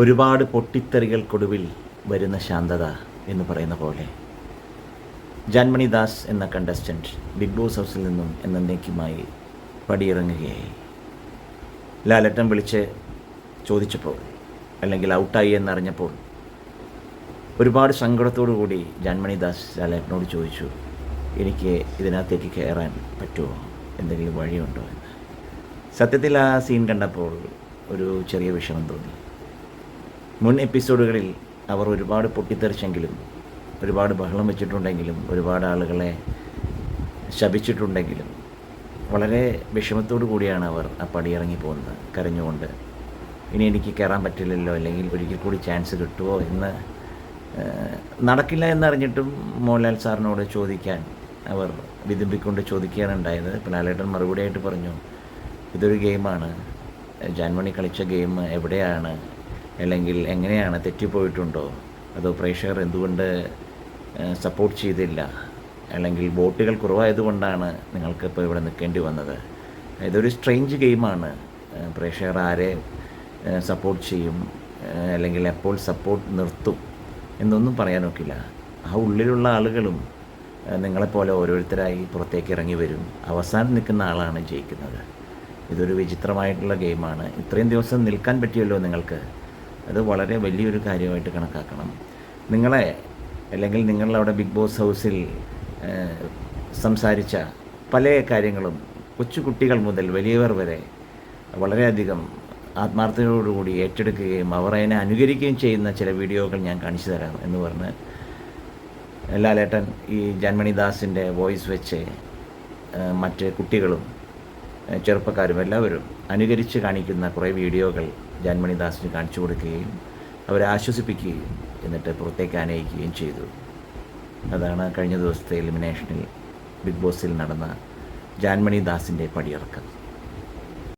ഒരുപാട് പൊട്ടിത്തെറികൾക്കൊടുവിൽ വരുന്ന ശാന്തത എന്ന് പറയുന്ന പോലെ ജാൻമണി ദാസ് എന്ന കണ്ടസ്റ്റന്റ് ബിഗ് ബോസ് ഹൗസിൽ നിന്നും എന്നേക്കുമായി പടിയിറങ്ങുകയായി. ലാലട്ടൻ വിളിച്ച് ചോദിച്ചപ്പോൾ അല്ലെങ്കിൽ ഔട്ടായി എന്നറിഞ്ഞപ്പോൾ ഒരുപാട് സങ്കടത്തോടു കൂടി ജാൻമണി ദാസ് ചോദിച്ചു എനിക്ക് ഇതിനകത്തേക്ക് കയറാൻ പറ്റുമോ? എന്തെങ്കിലും വഴിയുണ്ടോ? എന്ന്. സത്യത്തിൽ ആ സീൻ കണ്ടപ്പോൾ ഒരു ചെറിയ വിഷമം തോന്നി. മുൻ എപ്പിസോഡുകളിൽ അവർ ഒരുപാട് പൊട്ടിത്തെറിച്ചെങ്കിലും ഒരുപാട് ബഹളം വെച്ചിട്ടുണ്ടെങ്കിലും ഒരുപാട് ആളുകളെ ശപിച്ചിട്ടുണ്ടെങ്കിലും വളരെ വിഷമത്തോടു കൂടിയാണ് അവർ ആ പടിയിറങ്ങി പോകുന്നത് കരഞ്ഞുകൊണ്ട്. ഇനി എനിക്ക് കയറാൻ പറ്റില്ലല്ലോ അല്ലെങ്കിൽ ഒരിക്കൽ കൂടി ചാൻസ് കിട്ടുമോ എന്ന് നടക്കില്ല എന്നറിഞ്ഞിട്ടും മോഹൻലാൽ സാറിനോട് ചോദിക്കാൻ അവർ വിതുമ്പിക്കൊണ്ട് ചോദിക്കുകയാണ് ഉണ്ടായത്. ഇപ്പോൾ ലാലേട്ടൻ മറുപടിയായിട്ട് പറഞ്ഞു ഇതൊരു ഗെയിമാണ്. ജാൻമണി കളിച്ച ഗെയിം എവിടെയാണ്? അല്ലെങ്കിൽ എങ്ങനെയാണ് തെറ്റിപ്പോയിട്ടുണ്ടോ? അതോ പ്രേക്ഷകർ എന്തുകൊണ്ട് സപ്പോർട്ട് ചെയ്തില്ല? അല്ലെങ്കിൽ വോട്ടുകൾ കുറവായതുകൊണ്ടാണ് നിങ്ങൾക്ക് ഇപ്പോൾ ഇവിടെ നിൽക്കേണ്ടി വന്നത്? ഇതൊരു സ്ട്രെയിഞ്ച് ഗെയിമാണ് പ്രേക്ഷകർ ആരെ സപ്പോർട്ട് ചെയ്യും അല്ലെങ്കിൽ എപ്പോൾ സപ്പോർട്ട് നിർത്തും എന്നൊന്നും പറയാനൊക്കില്ല. ആ ഉള്ളിലുള്ള ആളുകളും നിങ്ങളെപ്പോലെ ഓരോരുത്തരായി പുറത്തേക്ക് ഇറങ്ങി വരും. അവസാനം നിൽക്കുന്ന ആളാണ് ജയിക്കുന്നത്. ഇതൊരു വിചിത്രമായിട്ടുള്ള ഗെയിമാണ് ഇത്രയും ദിവസം നിൽക്കാൻ പറ്റിയല്ലോ നിങ്ങൾക്ക്? അത് വളരെ വലിയൊരു കാര്യമായിട്ട് കണക്കാക്കണം. നിങ്ങളെ അല്ലെങ്കിൽ നിങ്ങളവിടെ ബിഗ് ബോസ് ഹൗസിൽ സംസാരിച്ച പല കാര്യങ്ങളും കൊച്ചു കുട്ടികൾ മുതൽ വലിയവർ വരെ വളരെയധികം ആത്മാർത്ഥതയോടുകൂടി ഏറ്റെടുക്കുകയും അവർ അതിനെ അനുകരിക്കുകയും ചെയ്യുന്ന ചില വീഡിയോകൾ ഞാൻ കാണിച്ചു തരാം എന്ന് പറഞ്ഞ് ലാലേട്ടൻ ഈ ജന്മണി ദാസിന്റെ വോയിസ് വെച്ച് മറ്റ് കുട്ടികളും ചെറുപ്പക്കാരും എല്ലാവരും അനുകരിച്ച് കാണിക്കുന്ന കുറേ വീഡിയോകൾ ജാൻമണി ദാസിന് കാണിച്ചു കൊടുക്കുകയും അവരെ ആശ്വസിപ്പിക്കുകയും എന്നിട്ട് പുറത്തേക്ക് ആനയിക്കുകയും ചെയ്തു. അതാണ് കഴിഞ്ഞ ദിവസത്തെ എലിമിനേഷനിൽ ബിഗ് ബോസിൽ നടന്ന ജാൻമണി ദാസിന്റെ പടിയിറക്കം